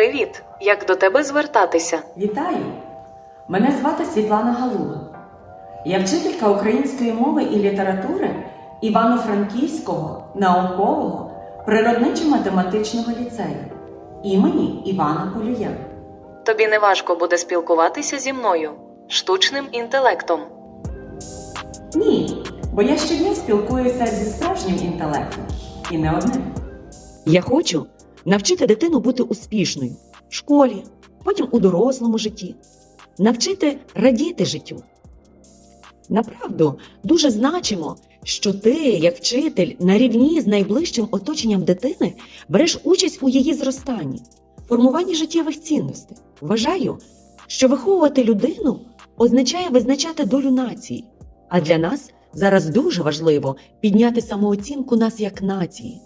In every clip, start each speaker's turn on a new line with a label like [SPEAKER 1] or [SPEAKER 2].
[SPEAKER 1] Привіт! Як до тебе звертатися?
[SPEAKER 2] Вітаю! Мене звати Світлана Галуга. Я вчителька української мови і літератури Івано-Франківського наукового природничо-математичного ліцею імені Івана Полія.
[SPEAKER 1] Тобі не важко буде спілкуватися зі мною, штучним інтелектом.
[SPEAKER 2] Ні, бо я щодня спілкуюся зі справжнім інтелектом і не одним.
[SPEAKER 3] Я хочу навчити дитину бути успішною в школі, потім у дорослому житті, навчити радіти життю. Направду, дуже значимо, що ти, як вчитель, на рівні з найближчим оточенням дитини береш участь у її зростанні, формуванні життєвих цінностей. Вважаю, що виховувати людину означає визначати долю нації. А для нас зараз дуже важливо підняти самооцінку нас як нації,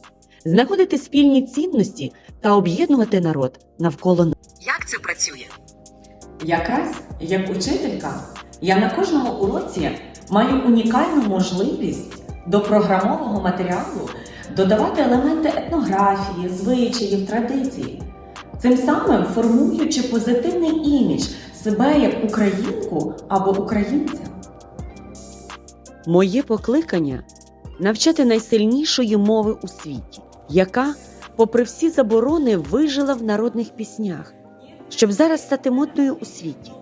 [SPEAKER 3] знаходити спільні цінності та об'єднувати народ навколо нас. Як це працює?
[SPEAKER 2] Якраз як учителька, я на кожному уроці маю унікальну можливість до програмового матеріалу додавати елементи етнографії, звичаїв, традицій, цим самим формуючи позитивний імідж себе як українку або українця.
[SPEAKER 3] Моє покликання навчати найсильнішої мови у світі, яка, попри всі заборони, вижила в народних піснях, щоб зараз стати модною у світі.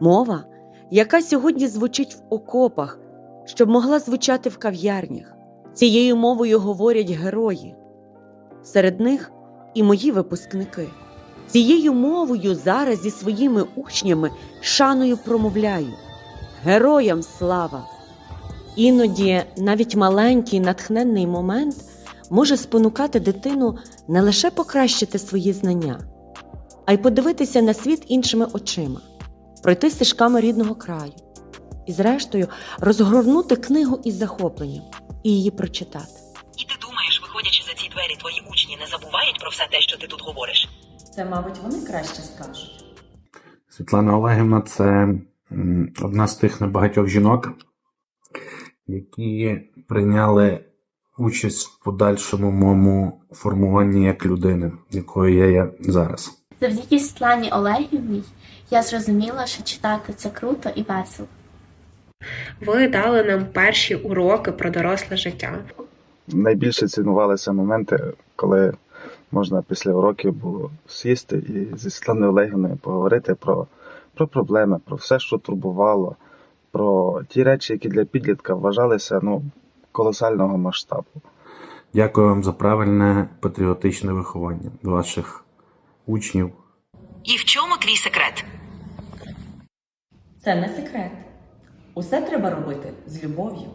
[SPEAKER 3] Мова, яка сьогодні звучить в окопах, щоб могла звучати в кав'ярнях. Цією мовою говорять герої. Серед них і мої випускники. Цією мовою зараз зі своїми учнями шаною промовляю. Героям слава! Іноді навіть маленький натхненний момент може спонукати дитину не лише покращити свої знання, а й подивитися на світ іншими очима, пройти стежками рідного краю і, зрештою, розгорнути книгу із захопленням і її прочитати.
[SPEAKER 4] І ти думаєш, виходячи за ці двері, твої учні не забувають про все те, що ти тут говориш?
[SPEAKER 2] Це, мабуть, вони краще скажуть.
[SPEAKER 5] Світлана Олегівна це одна з тих небагатьох жінок, які прийняли участь в подальшому моєму формуванні як людини, якою я є зараз.
[SPEAKER 6] Завдяки Світлані Олегівні я зрозуміла, що читати це круто і весело.
[SPEAKER 7] Ви дали нам перші уроки про доросле життя.
[SPEAKER 8] найбільше цінувалися моменти, коли можна після уроків було сісти і зі Світланою Олегівною поговорити про, про проблеми, про все, що турбувало, про ті речі, які для підлітка вважалися ну, колосального масштабу.
[SPEAKER 5] Дякую вам за правильне патріотичне виховання ваших учнів.
[SPEAKER 4] І в чому твій секрет?
[SPEAKER 2] Це не секрет. Усе треба робити з любов'ю.